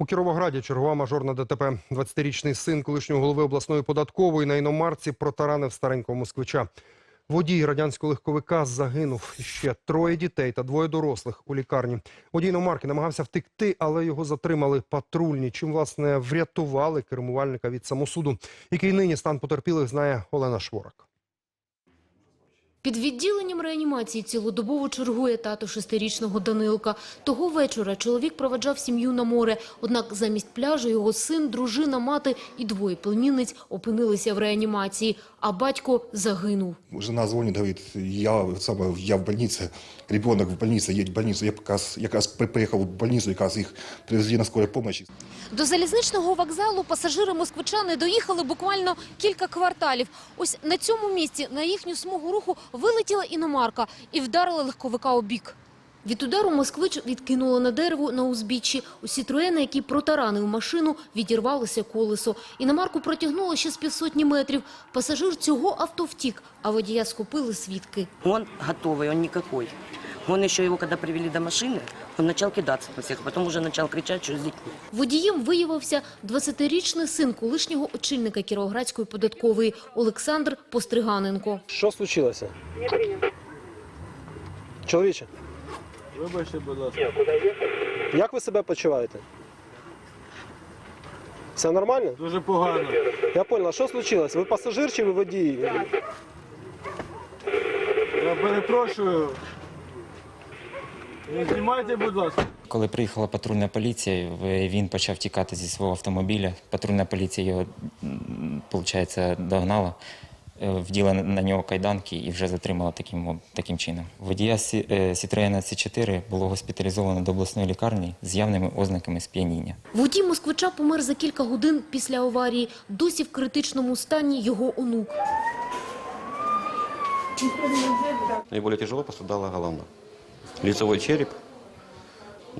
У Кіровограді чергова мажорна ДТП. 20-річний син колишнього голови обласної податкової на іномарці протаранив старенького москвича. Водій радянського легковика загинув. Ще троє дітей та двоє дорослих у лікарні. Водій іномарки намагався втекти, але його затримали патрульні, чим, власне, врятували кермувальника від самосуду. Який нині стан потерпілих знає Олена Шворак. Під відділенням реанімації цілодобово чергує тато шестирічного Данилка. Того вечора чоловік проведжав сім'ю на море. Однак замість пляжу його син, дружина, мати і двоє племінниць опинилися в реанімації, а батько загинув. Жена звонит, говорит, я, саме, я в больнице, ребенок в больнице, едь в больницу. Я якраз, якраз при- приїхав в больницу, якраз їх привезли на скорой помощи. До залізничного вокзалу пасажири москвичани доїхали буквально кілька кварталів. Ось на цьому місці на їхню смугу руху вилетіла іномарка і вдарила легковика у бік. Від удару москвич відкинуло на дерево на узбіччі. У троєни, який протаранив машину, відірвалося колесо. Іномарку протягнуло ще з півсотні метрів. Пасажир цього авто втік, а водія схопили свідки. Он готовий, він никакой. Он еще его, когда привели до машины, он начал кидаться на всех, потом уже начал кричать, что с детьми. Водієм виявився 20-річний син колишнього очільника Кіровоградської податкової Олександр Постриганенко. Що случилося? Не прийняв. Чоловіче, Вибачте, будь ласка. як ви себе почуваєте? Все нормально? Дуже погано. Я понял, а що случилось? Ви пасажир чи ви водій? Я перепрошую. Не знімайте, будь ласка. Коли приїхала патрульна поліція, він почав тікати зі свого автомобіля. Патрульна поліція його, виходить, догнала, е, вділа на нього кайданки і вже затримала таким, таким чином. Водія е, Citroёn C4 було госпіталізовано до обласної лікарні з явними ознаками сп'яніння. Водій москвича помер за кілька годин після аварії. Досі в критичному стані його онук. Наиболее тяжело пострадала голова. Лицевой череп,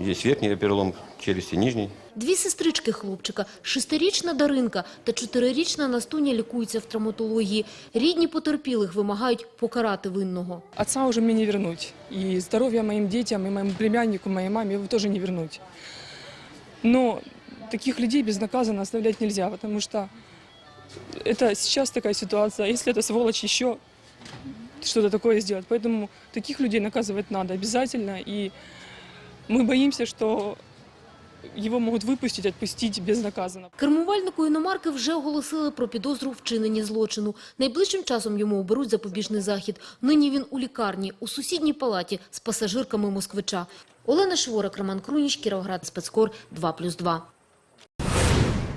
есть верхний перелом челюсти, нижний. Дві сестрички хлопчика, шестирічна Даринка та чотирирічна Настуня лікуються в травматології. Рідні потерпілих вимагають покарати винного. Отца уже мне не вернуть. И здоровье моим детям, и моему племяннику, моей маме его тоже не вернуть. Но таких людей безнаказанно оставлять нельзя, потому что это сейчас такая ситуация. А Если эта сволочь еще что-то такое сделает. Поэтому таких людей наказывать надо обязательно. И мы боимся, что его могут выпустить, отпустить безнаказанно. Кермувальнику іномарки вже оголосили про підозру в вчиненні злочину. Найближчим часом йому оберуть запобіжний захід. Нині він у лікарні, у сусідній палаті з пасажирками москвича. Олена Шворак, Роман Круніч, Кіровоград, Спецкор, 2+,2.